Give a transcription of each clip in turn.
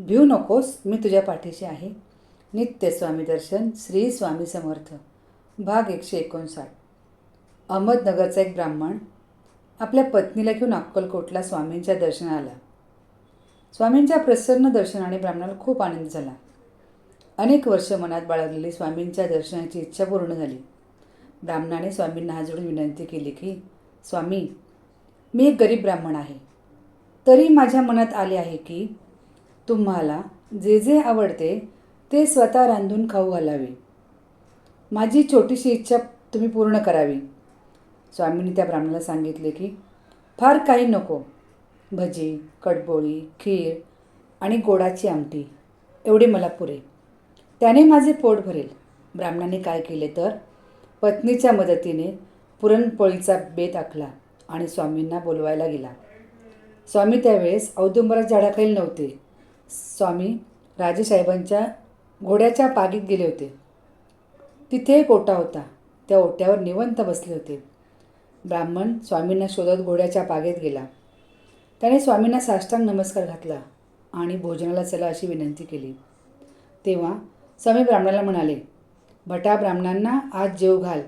भिऊ नकोस मी तुझ्या पाठीशी आहे. नित्य स्वामी दर्शन श्री स्वामी समर्थ. भाग एकशे एकोणसाठ. अहमदनगरचा एक ब्राह्मण आपल्या पत्नीला घेऊन अक्कलकोटला स्वामींच्या दर्शनाला स्वामींच्या प्रसन्न दर्शनाने ब्राह्मणाला खूप आनंद झाला. अनेक वर्ष मनात बाळगलेली स्वामींच्या दर्शनाची इच्छा पूर्ण झाली. ब्राह्मणाने स्वामींना हात जोडून विनंती केली की स्वामी मी एक गरीब ब्राह्मण आहे. तरी माझ्या मनात आले आहे की तुम्हाला जे जे आवडते ते स्वतः रांधून खाऊ घालावे. माझी छोटीशी इच्छा तुम्ही पूर्ण करावी. स्वामींनी त्या ब्राह्मणाला सांगितले की फार काही नको. भजी कडबोळी खीर आणि गोडाची आमटी. एवढे मला पुरे. त्याने माझे पोट भरेल. ब्राह्मणाने काय केले तर पत्नीच्या मदतीने पुरणपोळीचा बेत आखला आणि स्वामींना बोलवायला गेला. स्वामी त्यावेळेस औदुंबरात झाडाखाली नव्हते. स्वामी राजेसाहेबांच्या घोड्याच्या पागीत गेले होते. तिथे एक ओटा होता. त्या ओट्यावर निवंत बसले होते. ब्राह्मण स्वामींना शोधत घोड्याच्या पागेत गेला. त्याने स्वामींना साष्टांग नमस्कार घातला आणि भोजनाला चला अशी विनंती केली. तेव्हा स्वामी ब्राह्मणाला म्हणाले भटा ब्राह्मणांना आज जेव घाल.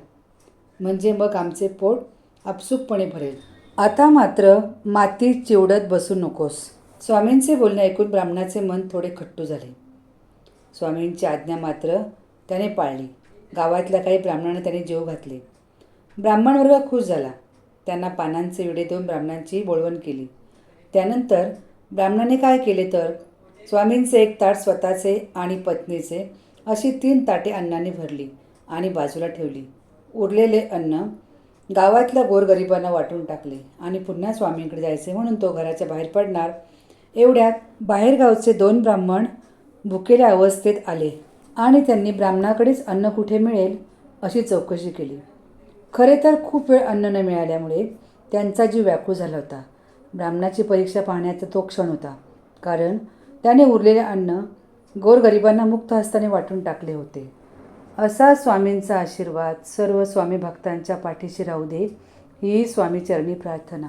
म्हणजे मग आमचे पोट आपसुकपणे भरेल. आता मात्र माती चिवडत बसू नकोस. स्वामींचे बोलणे ऐकून ब्राह्मणाचे मन थोडे खट्टू झाले. स्वामींची आज्ञा मात्र त्याने पाळली. गावातल्या काही ब्राह्मणांना त्याने जेव घातले. ब्राह्मण वर्ग खुश झाला. त्यांना पानांचे विडे देऊन ब्राह्मणांची बोळवण केली. त्यानंतर ब्राह्मणाने काय केले तर? स्वामींचे एक ताट स्वतःचे आणि पत्नीचे अशी तीन ताटे अन्नाने भरली आणि बाजूला ठेवली. उरलेले अन्न गावातल्या गोरगरिबांना वाटून टाकले आणि पुन्हा स्वामींकडे जायचे म्हणून तो घराच्या बाहेर पडणार एवढ्यात बाहेरगावचे दोन ब्राह्मण भुकेल्या अवस्थेत आले आणि त्यांनी ब्राह्मणाकडेच अन्न कुठे मिळेल अशी चौकशी केली. खरे तर खूप वेळ अन्न न मिळाल्यामुळे त्यांचा जीव व्याकुळ झाला होता. ब्राह्मणाची परीक्षा पाहण्याचा तो क्षण होता कारण त्याने उरलेले अन्न गोरगरिबांना मुक्त हस्ताने वाटून टाकले होते. असा स्वामींचा आशीर्वाद सर्व स्वामी भक्तांच्या पाठीशी राहू दे ही स्वामीचरणी प्रार्थना.